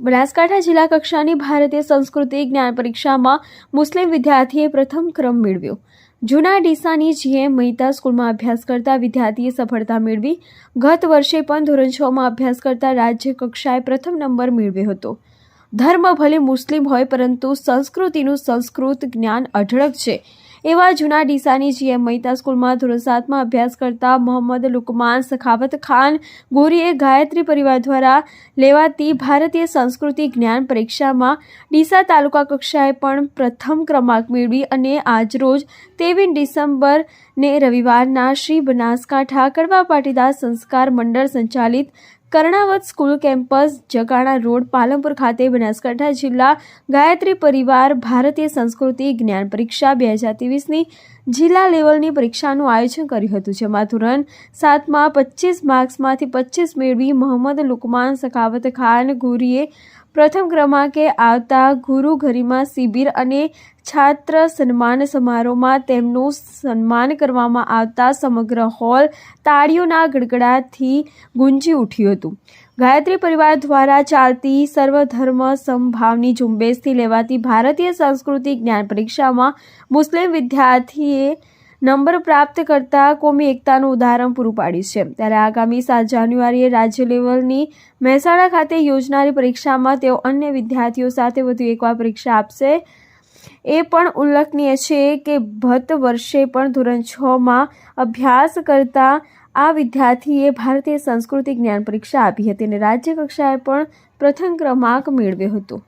બનાસકાંઠા જિલ્લા કક્ષાની ભારતીય સંસ્કૃતિ જ્ઞાન પરીક્ષામાં મુસ્લિમ વિદ્યાર્થીએ પ્રથમ ક્રમ મેળવ્યો. જૂના ડીસાની જીએમ મહિતા સ્કૂલમાં અભ્યાસ કરતા વિદ્યાર્થીએ સફળતા મેળવી. ગત વર્ષે પણ ધોરણ છમાં અભ્યાસ કરતા રાજ્ય કક્ષાએ પ્રથમ નંબર મેળવ્યો હતો. ધર્મ ભલે મુસ્લિમ હોય, પરંતુ સંસ્કૃતિનું સંસ્કૃત જ્ઞાન અઢળક છે. એવા જૂના ડીસાની જીએમ મહિતા સ્કૂલમાં ધોરણ સાતમાં અભ્યાસ કરતા મોહમ્મદ લુકમાન સખાવત ખાન ગોરીએ ગાયત્રી પરિવાર દ્વારા લેવાતી ભારતીય સંસ્કૃતિ જ્ઞાન પરીક્ષામાં ડીસા તાલુકા કક્ષાએ પણ પ્રથમ ક્રમાંક મેળવી અને આજરોજ ત્રેવીસ ડિસેમ્બર ને રવિવારના શ્રી બનાસકાંઠા કડવા પાટીદાર સંસ્કાર મંડળ સંચાલિત Karnavat school campus, Jagana road, Palanpur ખાતે બનાસકાંઠા જિલ્લા ગાયત્રી પરિવાર ભારતીય સંસ્કૃતિ જ્ઞાન પરીક્ષા બે હજાર ત્રેવીસની જિલ્લા લેવલની પરીક્ષાનું આયોજન કર્યું હતું, જેમાં ધોરણ સાતમાં પચીસ માર્ક્સમાંથી પચીસ મેળવી મોહમ્મદ લુકમાન, સખાવત ખાન ગુરીએ પ્રથમ ક્રમાંકે આવતા ગુરુ ગરિમા શિબિર અને છાત્ર સન્માન સમારોહમાં તેમનું સન્માન કરવામાં આવતા સમગ્ર હોલ તાળીઓના ગડગડાટથી ગુંજી ઉઠ્યું હતું. ગાયત્રી પરિવાર દ્વારા ચાલતી સર્વધર્મ સંભાવની ઝુંબેશથી લેવાતી ભારતીય સંસ્કૃતિ જ્ઞાન પરીક્ષામાં મુસ્લિમ વિદ્યાર્થીએ નંબર પ્રાપ્ત કરતા કોમી એકતાનું ઉદાહરણ પૂરું પાડ્યું છે. ત્યારે આગામી સાત જાન્યુઆરીએ રાજ્ય લેવલની મહેસાણા ખાતે યોજનારી પરીક્ષામાં તેઓ અન્ય વિદ્યાર્થીઓ સાથે વધુ એકવાર પરીક્ષા આપશે. એ પણ ઉલ્લેખનીય છે કે ભત વર્ષે પણ ધોરણ છમાં અભ્યાસ કરતા આ વિદ્યાર્થીએ ભારતીય સંસ્કૃતિ જ્ઞાન પરીક્ષા આપી હતી અને રાજ્ય કક્ષાએ પણ પ્રથમ ક્રમાંક મેળવ્યો હતો.